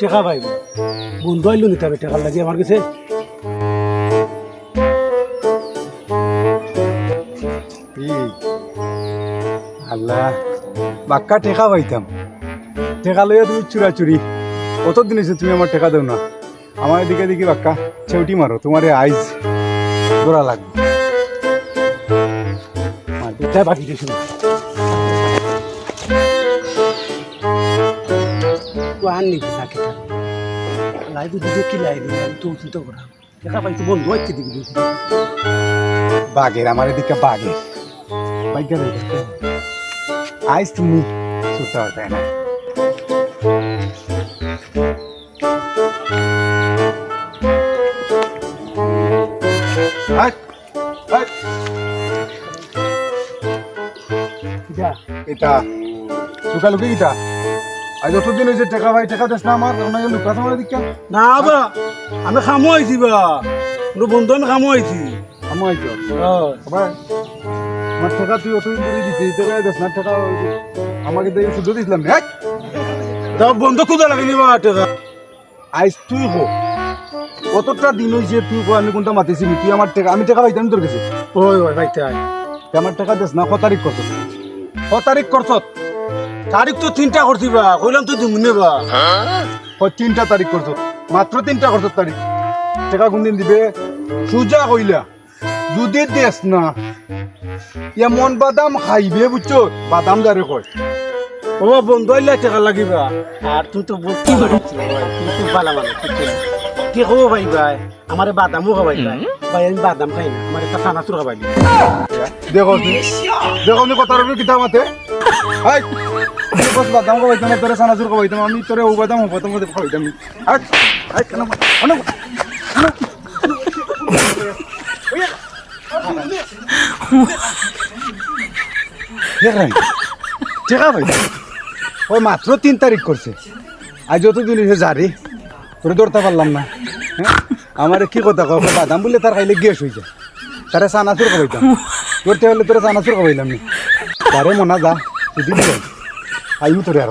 টেকা পাইব। বন্ধু আইলো নিতে হবে টেকার লাগে আমার কাছে। আল্লাহ বাক্কা টেকা পাইতাম। টেকা লইয়া তুমি চুরা চুরি কত দিন হয়েছে তুমি আমার টেকা দেও না আমার এদিকে দেখি বাক্কা চেউটি মারো তোমার আইজ দৌড়া লাগবে। বাকি দিয়েছি আর নিবি না কেটা লাই দুধ কি লাই দিবি আমি তো চিন্তা করা। টেকা পাইতে বন্ধু আইতে দিবি বাঘের আমার এদিকে বাঘের। বাইকা আইজ তুমি ছুটতে হবে না। এটা। লুকালুকি এটা আজ অতদিন হয়েছে টাকা ভাই টাকা দেস না আমার ওনাকে লুকা তোমার দিকে না বা আমি খামো আইছি বা। কোনো বন্ধু আমি খামো আইছি। আমার আইছো। সবাই আমার টাকা তুই অতদিন ধরে দিতে টাকা দেস না টাকা আমাকে দিয়ে শুধু দিছিলাম হ্যাঁ? তা বন্ধু কোথা লাগে নিবা টেকা? আইস তুই হো। কতটা দিন হয়েছে তুই কো আমি কোনটা মাতিছি? তুই আমার টাকা আমি টাকা পাইতাম তোর কাছে। ওই ওই ভাইতে আয় আমার টাকা দেস না ক তারিখ করছ? ক তারিখ করছ? তারিখ তো তিনটা করছি বা কইলাম তো দিমুনে বা ক তিনটা তারিখ করছ? মাত্র তিনটা করছ তারিখ। টাকা কোনদিন দিবে? সুজা কইলা যদি দেস না এমন বাদাম খাইবে বুঝছ? বাদাম দারে কয়। ও বন্ধু আইলে টাকা লাগিবা। আর তুমি তো বলতে পারছি তুমি ভালো মানে কি খাব ভাই ভাই? আমার বাদামও খাবাই ভাই। ভাই আমি বাদাম খাই না আমার একটা চানাচুর খাবাই দেখো দেখো কথা কিতা মাতে? বাদাম আমি তোরে ও ও কেন টেকা ভাই? ওই মাত্র তিন তারিখ করছে। আজ যত দিন জারি তোরে ধরতে পারলাম না। হ্যাঁ? আমার কি কথা ওকে বাদাম বললে তার খাইলে গ্যাস হয়ে যায়। তারে চানাচুর খাইতাম করতে হলে তোরা চানাচুর খাইলাম নি তারে মনা যা। যদি আইমু তোরে আর